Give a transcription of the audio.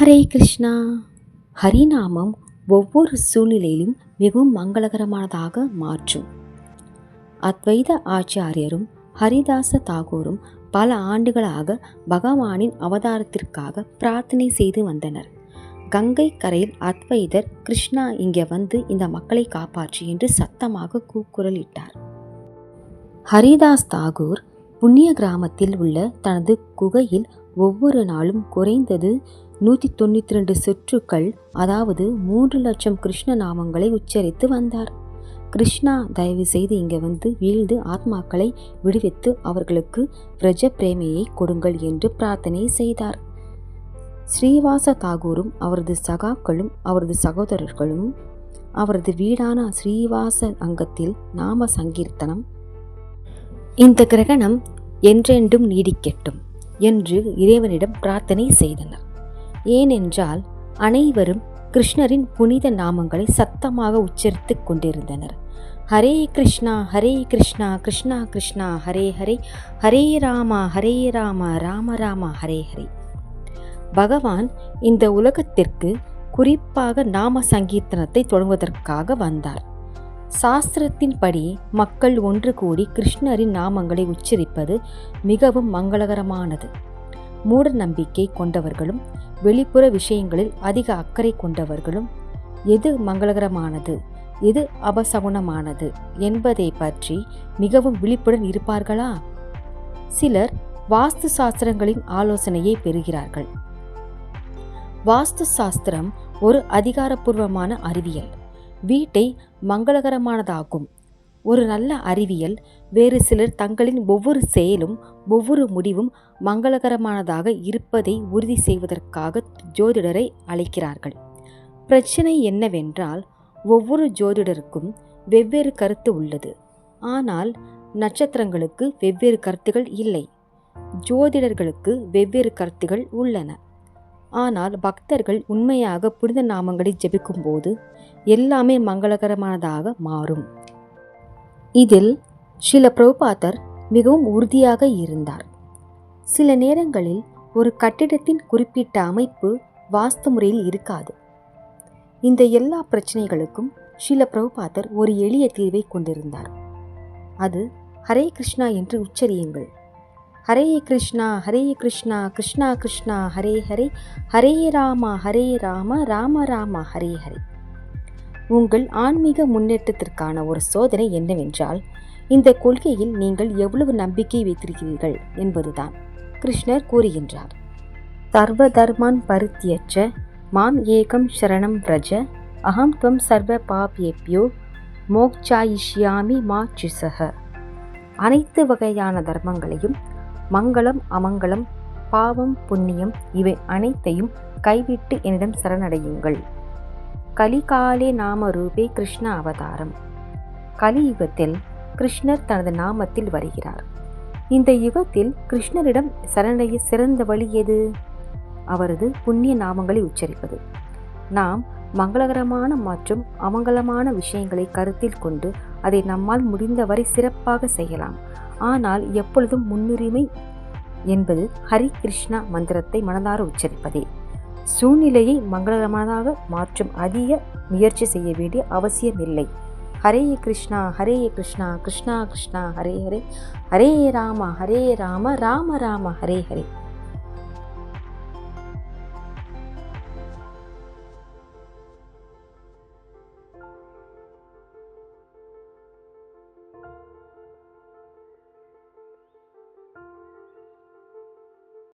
ஹரே கிருஷ்ணா. ஹரிநாமம் ஒவ்வொரு சூழ்நிலையிலும் மிகவும் மங்களகரமானதாக மாற்றும். அத்வைத ஆச்சாரியரும் ஹரிதாச தாகூரும் பல ஆண்டுகளாக பகவானின் அவதாரத்திற்காக பிரார்த்தனை செய்து வந்தனர். கங்கை கரையில் அத்வைதர் கிருஷ்ணா இங்கே வந்து இந்த மக்களை காப்பாற்று என்று சத்தமாக கூக்குரலிட்டார் ஹரிதாஸ் தாகூர் புண்ணிய கிராமத்தில் உள்ள தனது குகையில் ஒவ்வொரு நாளும் குறைந்தது நூற்றி தொண்ணூற்றி ரெண்டு சுற்றுக்கள் அதாவது மூன்று லட்சம் கிருஷ்ண நாமங்களை உச்சரித்து வந்தார். கிருஷ்ணா தயவு செய்து இங்கே வந்து வீழ்ந்து ஆத்மாக்களை விடுவித்து அவர்களுக்கு பிரஜ பிரேமையை கொடுங்கள் என்று பிரார்த்தனை செய்தார். ஸ்ரீவாச தாகூரும் அவரது சகாக்களும் அவரது சகோதரர்களும் அவரது வீடான ஸ்ரீவாச அங்கத்தில் நாம சங்கீர்த்தனம். இந்த கிரகணம் என்றென்றும் நீடிக்கட்டும். என்று இறைவனிடம் பிரார்த்தனை செய்தனர். ஏனென்றால் அனைவரும் கிருஷ்ணரின் புனித நாமங்களை சத்தமாக உச்சரித்துக் கொண்டிருந்தனர். ஹரே கிருஷ்ணா ஹரே கிருஷ்ணா கிருஷ்ணா கிருஷ்ணா ஹரே ஹரே ஹரே ராமா ஹரே ராமா ராம ராமா ஹரே ஹரே. பகவான் இந்த உலகத்திற்கு குறிப்பாக நாம சங்கீர்த்தனத்தை தொடங்குவதற்காக வந்தார். சாஸ்திரத்தின்படி மக்கள் ஒன்று கூடி கிருஷ்ணரின் நாமங்களை உச்சரிப்பது மிகவும் மங்களகரமானது. மூட நம்பிக்கை கொண்டவர்களும் வெளிப்புற விஷயங்களில் அதிக அக்கறை கொண்டவர்களும் எது மங்களகரமானது எது அபசகுணமானது என்பதை பற்றி மிகவும் விழிப்புடன் இருப்பார்களா? சிலர் வாஸ்து சாஸ்திரங்களின் ஆலோசனையை பெறுகிறார்கள். வாஸ்து சாஸ்திரம் ஒரு அதிகாரப்பூர்வமான அறிவியல். வீட்டை மங்களகரமானதாகும். ஒரு நல்ல அறிவியல் வேறு சிலர் தங்களின் ஒவ்வொரு செயலும் ஒவ்வொரு முடிவும் மங்களகரமானதாக இருப்பதை உறுதி செய்வதற்காக ஜோதிடரை அழைக்கிறார்கள். பிரச்சனை என்னவென்றால் ஒவ்வொரு ஜோதிடருக்கும் வெவ்வேறு கருத்து உள்ளது. ஆனால் நட்சத்திரங்களுக்கு வெவ்வேறு கருத்துகள் இல்லை. ஜோதிடர்களுக்கு வெவ்வேறு கருத்துகள் உள்ளன. ஆனால் பக்தர்கள் உண்மையாக புனித நாமங்களை ஜெபிக்கும்போது எல்லாமே மங்களகரமானதாக மாறும். இதில் சில பிரபாத்தர் மிகவும் உறுதியாக இருந்தார். சில நேரங்களில் ஒரு கட்டிடத்தின் குறிப்பிட்ட அமைப்பு வாஸ்து முறையில் இருக்காது. இந்த எல்லா பிரச்சனைகளுக்கும் ஷீல பிரபுபாதர் ஒரு எளிய தீர்வை கொண்டிருந்தார். அது ஹரே கிருஷ்ணா என்று உச்சரியுங்கள். ஹரே கிருஷ்ணா ஹரே கிருஷ்ணா கிருஷ்ணா கிருஷ்ணா ஹரே ஹரே ஹரே ராமா ஹரே ராம ராம ராம ஹரே ஹரே. உங்கள் ஆன்மீக முன்னேற்றத்திற்கான ஒரு சோதனை என்னவென்றால் இந்த கொள்கையில் நீங்கள் எவ்வளவு நம்பிக்கை வைத்திருக்கிறீர்கள் என்பதுதான் கிருஷ்ணர் கூறுகின்றார். சர்வ தர்மான் பருத்தியற்ற மாம் ஏகம் சரணம் பிரஜ அகம் துவம் சர்வ பாப்யேப்யோ மோக்ஷாயிஷ்யாமி மா சிசக அனைத்து வகையான தர்மங்களையும் மங்களம் அமங்கலம் பாவம் புண்ணியம் இவை அனைத்தையும் கைவிட்டு என்னிடம் சரணடையுங்கள். கலிகாலே நாம ரூபே கிருஷ்ண அவதாரம். கலியுகத்தில் கிருஷ்ணர் தனது நாமத்தில் வருகிறார். இந்த யுகத்தில் கிருஷ்ணரிடம் சரணடைய சிறந்த வழி எது? அவரது புண்ணிய நாமங்களை உச்சரிப்பது. நாம் மங்களகரமான மற்றும் அமங்கலமான விஷயங்களை கருத்தில் கொண்டு அதை நம்மால் முடிந்தவரை சிறப்பாக செய்யலாம். ஆனால் எப்பொழுதும் முன்னுரிமை என்பது ஹரி கிருஷ்ணா மந்திரத்தை மனதார உச்சரிப்பதே. சூழ்நிலையை மங்களகரமானதாக மாற்றும் அதிக முயற்சி செய்ய வேண்டிய அவசியமில்லை. ஹரே கிருஷ்ணா ஹரே கிருஷ்ணா கிருஷ்ணா கிருஷ்ணா ஹரே ஹரே ஹரே ராம ஹரே ராம ராம ராம ஹரே ஹரே.